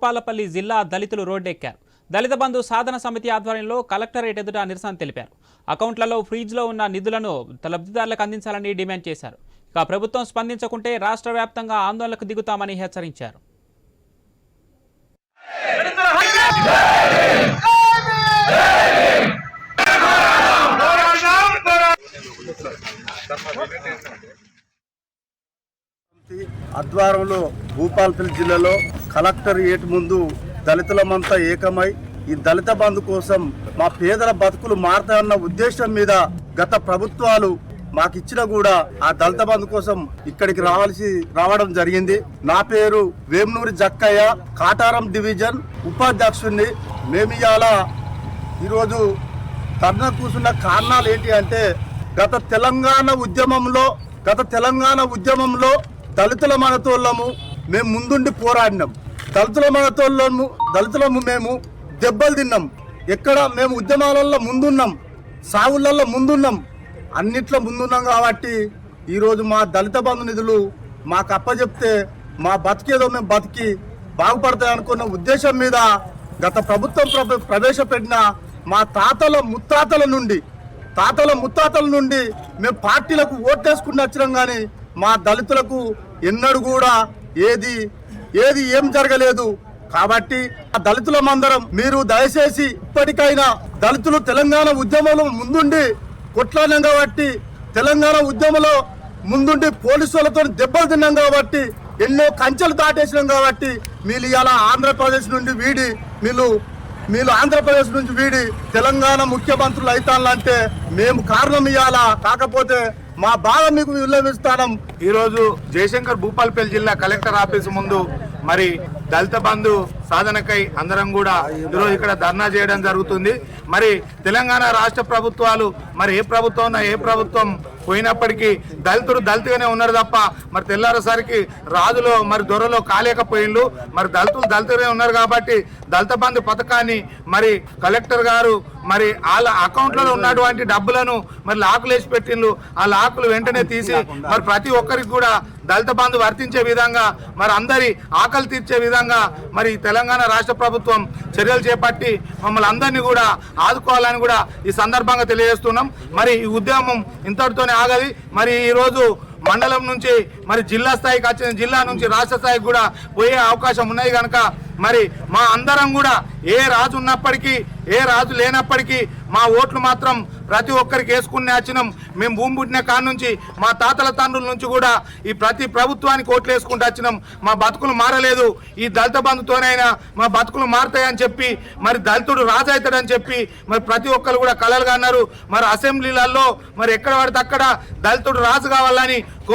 భూపాలపల్లి జిల్లా దళితులు రోడ్డెక్కారు. దళిత బంధు సాధన సమితి ఆధ్వర్యంలో కలెక్టరేట్ ఎదుట నిరసన తెలిపారు. అకౌంట్లలో ఫ్రీజ్లో ఉన్న నిధులను లబ్ధిదారులకు అందించాలని డిమాండ్ చేశారు. ఇక ప్రభుత్వం స్పందించకుంటే రాష్ట్ర వ్యాప్తంగా ఆందోళనకు దిగుతామని హెచ్చరించారు. ఆధ్వర్యంలో భూపాలపల్లి జిల్లాలో కలెక్టర్ ముందు దళితులమంతా ఏకమై ఈ దళిత బంధు కోసం మా పేదల బతుకులు మారతాయన్న ఉద్దేశం మీద గత ప్రభుత్వాలు మాకు ఇచ్చిన కూడా ఆ దళిత బంధు కోసం ఇక్కడికి రావాల్సి రావడం జరిగింది. నా పేరు వేమనూరి జక్కయ్య కాటారం డివిజన్ ఉపాధ్యక్షుడిని మేము ఇవాళ ఈరోజు ధర్నా కూర్చున్న కారణాలు ఏంటి అంటే గత తెలంగాణ ఉద్యమంలో గత తెలంగాణ ఉద్యమంలో దళితుల మనతోళ్ళము మేము ముందుండి పోరాడినాం. దళితుల మనతోళ్ళము దళితులము మేము దెబ్బలు తిన్నాం. ఎక్కడ మేము ఉద్యమాలలో ముందున్నాం సాగులలో ముందున్నాం. అన్నిట్లో ముందున్నాం కాబట్టి ఈరోజు మా దళిత బంధు నిధులు మాకు అప్పచెప్తే మా బతికేదో మేము బతికి బాగుపడతాయనుకున్న ఉద్దేశం మీద గత ప్రభుత్వం ప్ర- ప్రవేశపెట్టిన మా తాతల ముత్తాతల నుండి తాతల ముత్తాతల నుండి మేము పార్టీలకు ఓటేసుకుని వచ్చినాం కానీ మా దళితులకు ఎన్నడూ కూడా ఏది ఏది ఏం జరగలేదు. కాబట్టి ఆ దళితులమందరం మీరు దయచేసి ఇప్పటికైనా దళితులు తెలంగాణ ఉద్యమంలో ముందుండి కొట్లాడినాం కాబట్టి తెలంగాణ ఉద్యమంలో ముందుండి పోలీసులతో దెబ్బలు తిన్నాం కాబట్టి ఎన్నో కంచెలు దాటేసినాం కాబట్టి మీరు ఇలా ఆంధ్రప్రదేశ్ నుండి వీడి మీరు మీరు ఆంధ్రప్రదేశ్ నుంచి వీడి తెలంగాణ ముఖ్యమంత్రులు అవుతానంటే మేము కారణం ఇవ్వాలా కాకపోతే మా బాధ మీకు విల్లవిస్తాం ఈరోజు జయశంకర్ భూపాల్పల్లి జిల్లా కలెక్టర్ ఆఫీస్ ముందు మరి దళిత బంధు సాధనకై అందరం కూడా ఈరోజు ఇక్కడ ధర్నా చేయడం జరుగుతుంది. మరి తెలంగాణ రాష్ట్ర ప్రభుత్వాలు మరి ఏ ప్రభుత్వం ఉన్నా ఏ ప్రభుత్వం పోయినప్పటికీ దళితుడు దళితుగానే ఉన్నారు తప్ప మరి తెల్లారేసరికి రాజులో మరి దొరలో కాలేకపోయిండు మరి దళితులు దళితుగానే ఉన్నారు కాబట్టి దళిత బంధు పథకాన్ని మరి కలెక్టర్ గారు మరి వాళ్ళ అకౌంట్లలో ఉన్నటువంటి డబ్బులను మరి లాకులు వేసి పెట్టిండ్రు ఆ లాకులు వెంటనే తీసి మరి ప్రతి ఒక్కరికి కూడా దళిత బంధు వర్తించే విధంగా మరి అందరి ఆకలి తీర్చే విధంగా మరి తెలంగాణ రాష్ట్ర ప్రభుత్వం చర్యలు చేపట్టి మమ్మల్ని అందరినీ కూడా ఆదుకోవాలని కూడా ఈ సందర్భంగా తెలియజేస్తున్నాం. మరి ఈ ఉద్యమం ఇంతటితోనే ఆగది. మరి ఈరోజు మండలం నుంచి మరి జిల్లా స్థాయికి వచ్చిన జిల్లా నుంచి రాష్ట్ర స్థాయికి కూడా పోయే అవకాశం ఉన్నాయి కనుక మరి మా అందరం కూడా ఏ రాజు ఉన్నప్పటికీ ఏ రాజు లేనప్పటికీ మా ఓట్లు మాత్రం ప్రతి ఒక్కరికి వేసుకునే వచ్చినాం మేము భూమి పుట్టిన కాడ నుంచి మా తాతల తండ్రుల నుంచి కూడా ఈ ప్రతి ప్రభుత్వానికి ఓట్లు వేసుకుంటూ వచ్చినాం. మా బతుకులు మారలేదు. ఈ దళిత బంధుతోనైనా మా బతుకులు మారుతాయని చెప్పి మరి దళితుడు రాజు అవుతాడని చెప్పి మరి ప్రతి ఒక్కరు కూడా కలలుగా అన్నారు. మరి అసెంబ్లీలలో మరి ఎక్కడ పడితే అక్కడ దళితుడు రాజు కావాలని కోరు